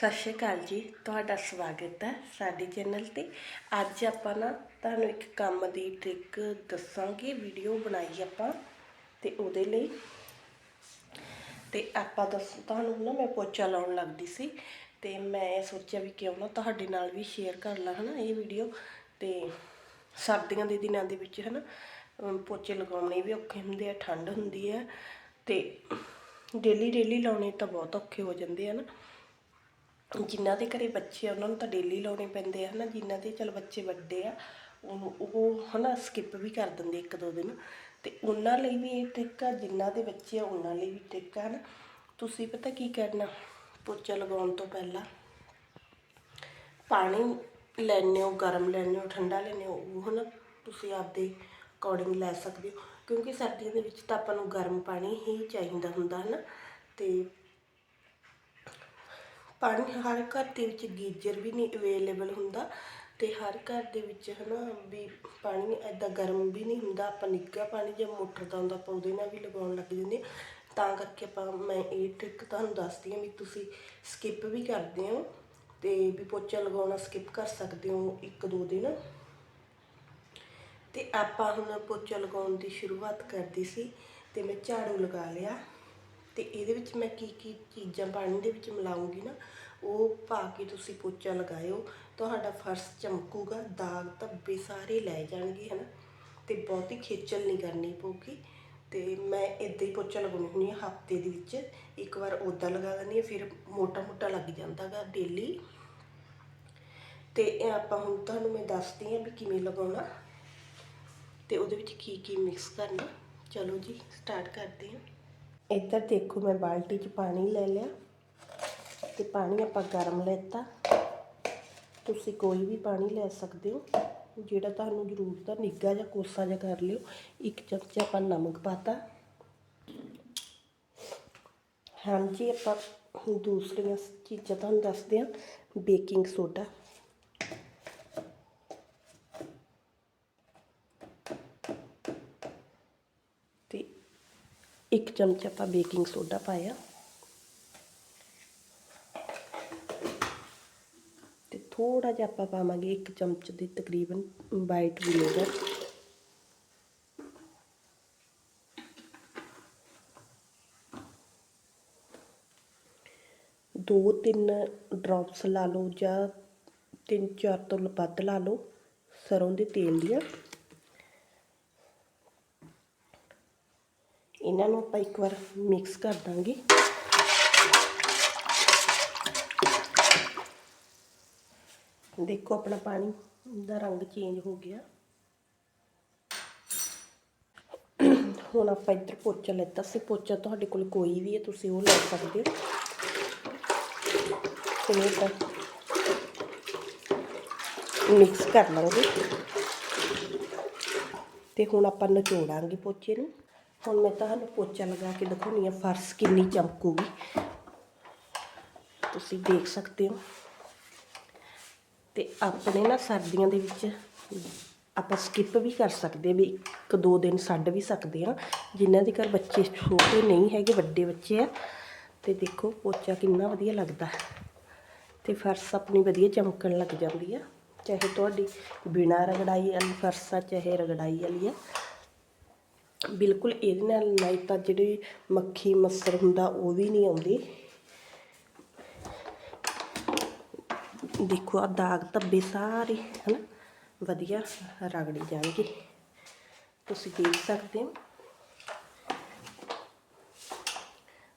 ਸਤਿ ਸ਼੍ਰੀ ਅਕਾਲ ਜੀ, ਤੁਹਾਡਾ ਸਵਾਗਤ ਹੈ ਸਾਡੇ ਚੈਨਲ ਤੇ। ਅੱਜ ਆਪਾਂ ਨਾ ਤੁਹਾਨੂੰ ਇੱਕ ਕੰਮ ਦੀ ਟ੍ਰਿਕ ਦੱਸਾਂਗੇ ਵੀਡੀਓ ਬਣਾਈ ਆਪਾਂ ਤੇ ਉਹਦੇ ਲਈ। ਤੇ ਆਪਾਂ ਦੱਸ, ਤੁਹਾਨੂੰ ਨਾ ਮੈਂ ਪੋਚਾ ਲਾਉਣ ਲੱਗਦੀ ਸੀ ਤੇ ਮੈਂ ਸੋਚਿਆ ਵੀ ਕਿਉਂ ਨਾ ਤੁਹਾਡੇ ਨਾਲ ਵੀ ਸ਼ੇਅਰ ਕਰ ਲਾਂ, ਹਨਾ, ਇਹ ਵੀਡੀਓ ਤੇ ਸਰਦੀਆਂ ਦੇ ਦਿਨਾਂ ਦੇ ਵਿੱਚ, ਹਨਾ, ਅਮ, ਪੋਚੇ ਲਗਾਉਣੇ ਵੀ ਔਖੇ ਹੁੰਦੇ ਆ, ਠੰਡ ਹੁੰਦੀ ਹੈ ਤੇ ਡੇਲੀ ਡੇਲੀ ਲਾਉਣੇ ਤਾਂ ਬਹੁਤ ਔਖੇ ਹੋ ਜਾਂਦੇ ਆ ਨਾ ਜਿਨ੍ਹਾਂ ਦੇ ਘਰੇ ਬੱਚੇ ਆ, ਉਹਨਾਂ ਨੂੰ ਤਾਂ ਡੇਲੀ ਲਾਉਣੇ ਪੈਂਦੇ ਆ ਹੈ ਨਾ ਜਿਨ੍ਹਾਂ ਦੇ ਚਲ ਬੱਚੇ ਵੱਡੇ ਆ ਉਹ ਉਹ ਹੈ ਨਾ ਸਕਿੱਪ ਵੀ ਕਰ ਦਿੰਦੇ ਇੱਕ ਦੋ ਦਿਨ। ਅਤੇ ਉਹਨਾਂ ਲਈ ਵੀ ਇਹ ਟ੍ਰਿਕ ਆ ਜਿਨ੍ਹਾਂ ਦੇ ਬੱਚੇ ਆ, ਉਹਨਾਂ ਲਈ ਵੀ ਟ੍ਰਿਕ ਆ ਨਾ ਤੁਸੀਂ ਪਤਾ ਕੀ ਕਰਨਾ? ਪੋਚਾ ਲਗਾਉਣ ਤੋਂ ਪਹਿਲਾਂ ਪਾਣੀ ਲੈਣੇ ਹੋ, ਗਰਮ ਲੈਣੇ ਹੋ, ਠੰਡਾ ਲੈਣੇ ਹੋ, ਉਹ ਨਾ ਤੁਸੀਂ ਆਪਦੇ ਅਕੋਰਡਿੰਗ ਲੈ ਸਕਦੇ ਹੋ। ਕਿਉਂਕਿ ਸਰਦੀਆਂ ਦੇ ਵਿੱਚ ਤਾਂ ਆਪਾਂ ਨੂੰ ਗਰਮ ਪਾਣੀ ਹੀ ਚਾਹੀਦਾ ਹੁੰਦਾ ਹੈ ਨਾ ਅਤੇ ਪਾਣੀ ਹਰ ਘਰ ਦੇ ਵਿੱਚ ਗੀਜ਼ਰ ਵੀ ਨਹੀਂ ਅਵੇਲੇਬਲ ਹੁੰਦਾ ਤੇ ਹਰ ਘਰ ਦੇ ਵਿੱਚ ਹਨਾ ਵੀ ਪਾਣੀ ਐਦਾਂ ਗਰਮ ਵੀ ਨਹੀਂ ਹੁੰਦਾ, ਆਪਾਂ ਨਿੱਘਾ ਪਾਣੀ ਜੇ ਮੋਟਰ ਦਾ ਹੁੰਦਾ ਆਪਾਂ ਉਹਦੇ ਨਾਲ ਵੀ ਲਗਾਉਣ ਲੱਗ ਜਾਂਦੇ ਤਾਂ ਕਰਕੇ ਆਪਾਂ, ਮੈਂ ਇਹ ਟ੍ਰਿਕ ਤੁਹਾਨੂੰ ਦੱਸਦੀ ਹਾਂ ਵੀ ਤੁਸੀਂ ਸਕਿਪ ਵੀ ਕਰਦੇ ਹੋ ਤੇ ਵੀ ਪੋਚਾ ਲਗਾਉਣਾ ਸਕਿਪ ਕਰ ਸਕਦੇ ਹੋ ਇੱਕ ਦੋ ਦਿਨ। ਤੇ ਆਪਾਂ ਹੁਣ ਪੋਚਾ ਲਗਾਉਣ ਦੀ ਸ਼ੁਰੂਆਤ ਕਰਦੀ ਸੀ ਤੇ ਮੈਂ ਝਾੜੂ ਲਗਾ ਲਿਆ। ਤੇ ਇਹਦੇ ਵਿੱਚ ਮੈਂ ਕੀ ਕੀ ਚੀਜ਼ਾਂ ਪਾਣੀ ਦੇ ਵਿੱਚ ਮਿਲਾਉਂਗੀ ਨਾ, ਉਹ ਪਾ ਕੇ ਤੁਸੀਂ ਪੋਚਾ ਲਗਾਇਓ, ਤੁਹਾਡਾ ਫਰਸ਼ ਚਮਕੂਗਾ, ਦਾਗ ਧੱਬੇ ਸਾਰੇ ਲੈ ਜਾਣਗੇ, ਹਨਾ? ਤੇ ਬਹੁਤੀ ਖੇਚਲ ਨਹੀਂ ਕਰਨੀ ਪਊਗੀ। ਤੇ ਮੈਂ ਇਦਾਂ ਹੀ ਪੋਚਾ ਲਗਾਉਣੀ ਹੁੰਦੀ ਹਾਂ ਹਫ਼ਤੇ ਦੇ ਵਿੱਚ, ਇੱਕ ਵਾਰ ਉਦਾਂ ਲਗਾ ਦਿੰਦੀ ਹਾਂ, ਫਿਰ ਮੋਟਾ ਮੋਟਾ ਲੱਗ ਜਾਂਦਾਗਾ ਡੇਲੀ। ਤੇ ਇਹ ਆਪਾਂ ਹੁਣ ਤੁਹਾਨੂੰ ਮੈਂ ਦੱਸਦੀ ਹਾਂ ਵੀ ਕਿਵੇਂ ਲਗਾਉਣਾ। ਤੇ ਉਹਦੇ ਵਿੱਚ ਕੀ ਕੀ ਮਿਕਸ ਕਰਨਾ। ਚਲੋ ਜੀ, ਸਟਾਰਟ ਕਰਦੇ ਹਾਂ। ਇੱਧਰ ਦੇਖੋ ਮੈਂ ਬਾਲਟੀ 'ਚ ਪਾਣੀ ਲੈ ਲਿਆ ਤੇ ਪਾਣੀ ਆਪਾਂ ਗਰਮ ਲੈਤਾ। ਤੁਸੀਂ ਕੋਈ ਵੀ ਪਾਣੀ ਲੈ ਸਕਦੇ ਹੋ। ਜਿਹੜਾ ਤੁਹਾਨੂੰ ਜ਼ਰੂਰਤ ਆ, ਨਿੱਘਾ ਜਾਂ ਕੋਸਾ ਜਿਹਾ ਕਰ ਲਿਓ। ਇੱਕ ਚਮਚਾ ਆਪਾਂ ਨਮਕ ਪਾਤਾ। ਹਾਂਜੀ, ਆਪਾਂ ਹੁਣ ਦੂਸਰੀਆਂ ਚੀਜ਼ਾਂ ਤੁਹਾਨੂੰ ਦੱਸਦੇ ਹਾਂ। Baking soda. ਇੱਕ ਚਮਚ ਆਪਾਂ ਬੇਕਿੰਗ ਸੋਡਾ ਪਾਇਆ। ਤੇ ਥੋੜਾ ਜਿਹਾ ਆਪਾਂ ਪਾਵਾਂਗੇ ਇੱਕ ਚਮਚ ਦੇ ਤਕਰੀਬਨ ਵਾਈਟ ਵਿਨੇਗਰ ਦੋ ਤਿੰਨ ਡ੍ਰੌਪਸ ਲਾ ਲਓ ਜਾਂ ਤਿੰਨ ਚਾਰ ਤੋਂ ਵੱਧ ਲਾ ਲਓ ਸਰੋਂ ਦੇ ਤੇਲ ਦੀਆਂ। ਇਹਨਾਂ ਨੂੰ ਆਪਾਂ ਇੱਕ ਵਾਰ ਮਿਕਸ ਕਰ ਦਾਂਗੇ। ਦੇਖੋ ਆਪਣਾ ਪਾਣੀ ਦਾ ਰੰਗ ਚੇਂਜ ਹੋ ਗਿਆ। ਹੁਣ ਆਪਾਂ ਇੱਧਰ ਪੋਚਾ ਲੈਤਾ ਸੀ। ਪੋਚਾ ਤੁਹਾਡੇ ਕੋਲ ਕੋਈ ਵੀ ਹੈ, ਤੁਸੀਂ ਉਹ ਲੈ ਸਕਦੇ ਹੋ। ਤੇ ਇਹ ਤਾਂ ਮਿਕਸ ਕਰ ਲਾਂਗੇ। ਤੇ ਹੁਣ ਆਪਾਂ ਨਿਚੋੜਾਂਗੇ ਪੋਚੇ ਨੂੰ। ਹੁਣ ਮੈਂ ਤੁਹਾਨੂੰ ਪੋਚਾ ਲਗਾ ਕੇ ਦਿਖਾਉਣੀ ਆ, ਫਰਸ਼ ਕਿੰਨੀ ਚਮਕੂਗੀ। ਤੁਸੀਂ ਦੇਖ ਸਕਦੇ ਹੋ। ਤੇ ਆਪਣੇ ਨਾ ਸਰਦੀਆਂ ਦੇ ਵਿੱਚ ਆਪਾਂ ਸਕਿਪ ਵੀ ਕਰ ਸਕਦੇ ਵੀ ਇੱਕ ਦੋ ਦਿਨ ਛੱਡ ਵੀ ਸਕਦੇ ਆ। ਜਿਨ੍ਹਾਂ ਦੇ ਘਰ ਬੱਚੇ ਛੋਟੇ ਨਹੀਂ ਹੈਗੇ, ਵੱਡੇ ਬੱਚੇ ਆ, ਤੇ ਦੇਖੋ ਪੋਚਾ ਕਿੰਨਾ ਵਧੀਆ ਲੱਗਦਾ। ਤੇ ਫਰਸ਼ ਆਪਣੀ ਵਧੀਆ ਚਮਕਣ ਲੱਗ ਜਾਂਦੀ ਆ। ਚਾਹੇ ਤੁਹਾਡੀ ਬਿਨਾਂ ਰਗੜਾਈ ਵਾਲੀ ਫਰਸ਼ ਆ, ਚਾਹੇ ਰਗੜਾਈ ਵਾਲੀ ਆ। ਬਿਲਕੁਲ ਇਹਦੇ ਨਾਲ ਨਹੀਂ ਤਾਂ ਜਿਹੜੀ ਮੱਖੀ, ਮੱਸਰ ਹੁੰਦਾ ਉਹ ਵੀ ਨਹੀਂ ਆਉਂਦੀ। ਦੇਖੋ ਆ ਦਾਗ ਧੱਬੇ ਸਾਰੇ, ਹਨਾ? ਵਧੀਆ ਰਗੜੀ ਜਾਣਗੇ। ਤੁਸੀਂ ਦੇਖ ਸਕਦੇ ਹੋ।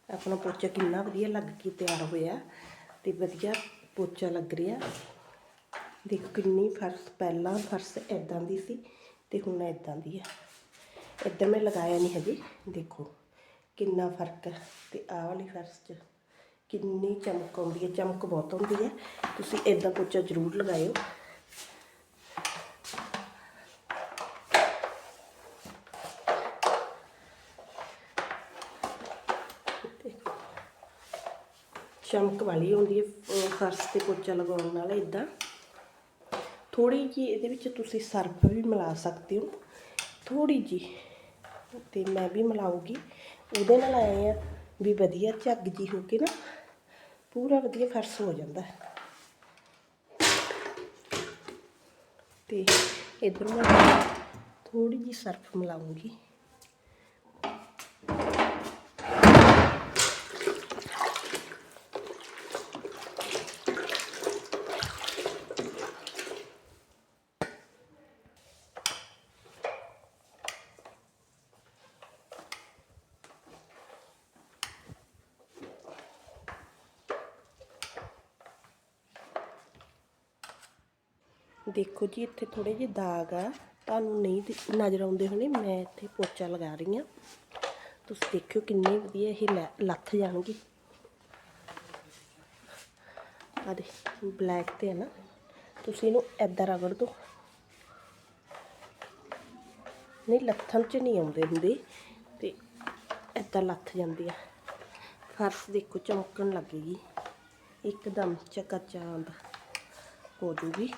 ਆਪਣਾ ਪੋਚਾ ਕਿੰਨਾ ਵਧੀਆ ਲੱਗ ਕੇ ਤਿਆਰ ਹੋਇਆ ਤੇ ਵਧੀਆ ਪੋਚਾ ਲੱਗ ਰਿਹਾ। ਦੇਖੋ ਕਿੰਨੀ ਫਰਸ਼, ਪਹਿਲਾਂ ਫਰਸ਼ ਐਦਾਂ ਦੀ ਸੀ ਤੇ ਹੁਣ ਐਦਾਂ ਦੀ ਆ। ਇੱਧਰ ਮੈਂ ਲਗਾਇਆ ਨਹੀਂ ਹਜੇ। ਦੇਖੋ ਕਿੰਨਾ ਫ਼ਰਕ ਹੈ ਤੇ ਆਹ ਵਾਲੀ ਫਰਸ਼ 'ਚ ਕਿੰਨੀ ਚਮਕ ਆਉਂਦੀ ਹੈ। ਚਮਕ ਬਹੁਤ ਆਉਂਦੀ ਹੈ। ਤੁਸੀਂ ਇਦਾਂ ਪੋਚਾ ਜ਼ਰੂਰ ਲਗਾਇਓ। ਚਮਕ ਵਾਲੀ ਹੁੰਦੀ ਹੈ ਫਰਸ਼ ਤੇ ਪੋਚਾ ਲਗਾਉਣ ਨਾਲ ਇਦਾਂ ਥੋੜੀ ਜੀ ਇਹਦੇ ਵਿੱਚ ਤੁਸੀਂ ਸਰਫ ਵੀ ਮਿਲਾ ਸਕਦੇ ਹੋ। ਥੋੜੀ ਜੀ ਤੇ ਮੈਂ ਵੀ ਮਿਲਾਉਂਗੀ ਉਹਦੇ ਨਾਲ ਆਏ ਆ ਵੀ ਵਧੀਆ ਝੱਗ ਜੀ ਹੋ ਕੇ ਨਾ, ਪੂਰਾ ਵਧੀਆ ਫਰਸ਼ ਹੋ ਜਾਂਦਾ ਹੈ। ਤੇ ਇਧਰ ਮੈਂ ਥੋੜੀ ਜਿਹੀ ਸਰਫ ਮਿਲਾਉਂਗੀ ਦੇਖੋ ਜੀ, ਇੱਥੇ ਥੋੜੇ ਜਿਹੇ ਦਾਗ ਆ। ਤੁਹਾਨੂੰ ਨਹੀਂ ਦਿ- ਨਜ਼ਰ ਆਉਂਦੇ ਹੋਣੇ, ਮੈਂ ਇੱਥੇ ਪੋਚਾ ਲਗਾ ਰਹੀ ਹਾਂ। ਤੁਸੀਂ ਦੇਖਿਓ ਕਿੰਨੇ ਵਧੀਆ ਇਹ ਲੈ- ਲੱਥ ਜਾਣਗੇ। ਆ ਦੇ ਬਲੈਕ ਤੇ ਹੈ ਨਾ। ਤੁਸੀਂ ਇਹਨੂੰ ਐਦਾਂ ਰਗੜ ਦਿਓ ਨਹੀਂ, ਲੱਥਣ ਚ ਨਹੀਂ ਆਉਂਦੇ ਹੁੰਦੇ। ਤੇ ਐਦਾਂ ਲੱਥ ਜਾਂਦੀ ਆ। ਫਰਸ਼ ਦੇਖੋ, ਚਮਕਣ ਲੱਗੇਗੀ ਇੱਕਦਮ ਚਕਾਚਾਂਦ ਹੋ ਜੂਗੀ।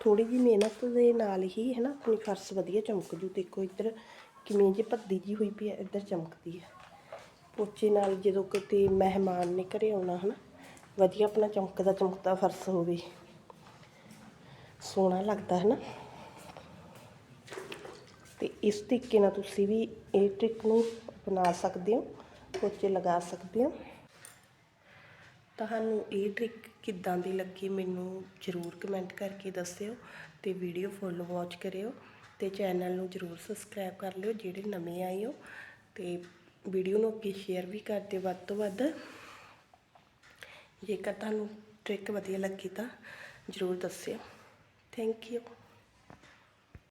ਥੋੜੀ ਜਿਹੀ ਮਿਹਨਤ ਦੇ ਨਾਲ ਹੀ, ਹੈ ਨਾ, ਆਪਣੀ ਫਰਸ਼ ਵਧੀਆ ਚਮਕ ਜੂ ਦੇਖੋ ਇੱਧਰ ਕਿਵੇਂ ਜੇ ਭੱਦੀ ਜੀ ਹੋਈ ਪਈ ਹੈ, ਇੱਧਰ ਚਮਕਦੀ ਹੈ। ਪੋਚੇ ਨਾਲ ਜਦੋਂ ਕਿਤੇ ਮਹਿਮਾਨ ਨੇ ਘਰੇ ਆਉਣਾ, ਹੈ ਨਾ, ਵਧੀਆ ਆਪਣਾ ਚਮਕਦਾ ਚਮਕਦਾ ਫਰਸ਼ ਹੋਵੇ। ਸੋਹਣਾ ਲੱਗਦਾ, ਹੈ ਨਾ। ਤੇ ਇਸ ਤਰੀਕੇ ਨਾਲ ਤੁਸੀਂ ਵੀ ਇਹ ਟ੍ਰਿਕ ਨੂੰ ਅਪਣਾ ਸਕਦੇ ਹੋ, ਪੋਚੇ ਲਗਾ ਸਕਦੇ ਹੋ। ਤੁਹਾਨੂੰ ਇਹ ਟ੍ਰਿਕ ਕਿੱਦਾਂ ਦੀ ਲੱਗੀ ਮੈਨੂੰ ਜ਼ਰੂਰ ਕਮੈਂਟ ਕਰਕੇ ਦੱਸਿਓ ਅਤੇ ਵੀਡੀਓ ਫੁੱਲ ਵਾਚ ਕਰਿਓ ਅਤੇ ਚੈਨਲ ਨੂੰ ਜ਼ਰੂਰ ਸਬਸਕ੍ਰਾਈਬ ਕਰ ਲਿਓ ਜਿਹੜੇ ਨਵੇਂ ਆਏ ਹੋ ਅਤੇ ਵੀਡੀਓ ਨੂੰ ਅੱਗੇ ਸ਼ੇਅਰ ਵੀ ਕਰ ਦਿਓ ਵੱਧ ਤੋਂ ਵੱਧ। ਜੇਕਰ ਤੁਹਾਨੂੰ ਟ੍ਰਿਕ ਵਧੀਆ ਲੱਗੀ ਤਾਂ ਜ਼ਰੂਰ ਦੱਸਿਓ। Thank you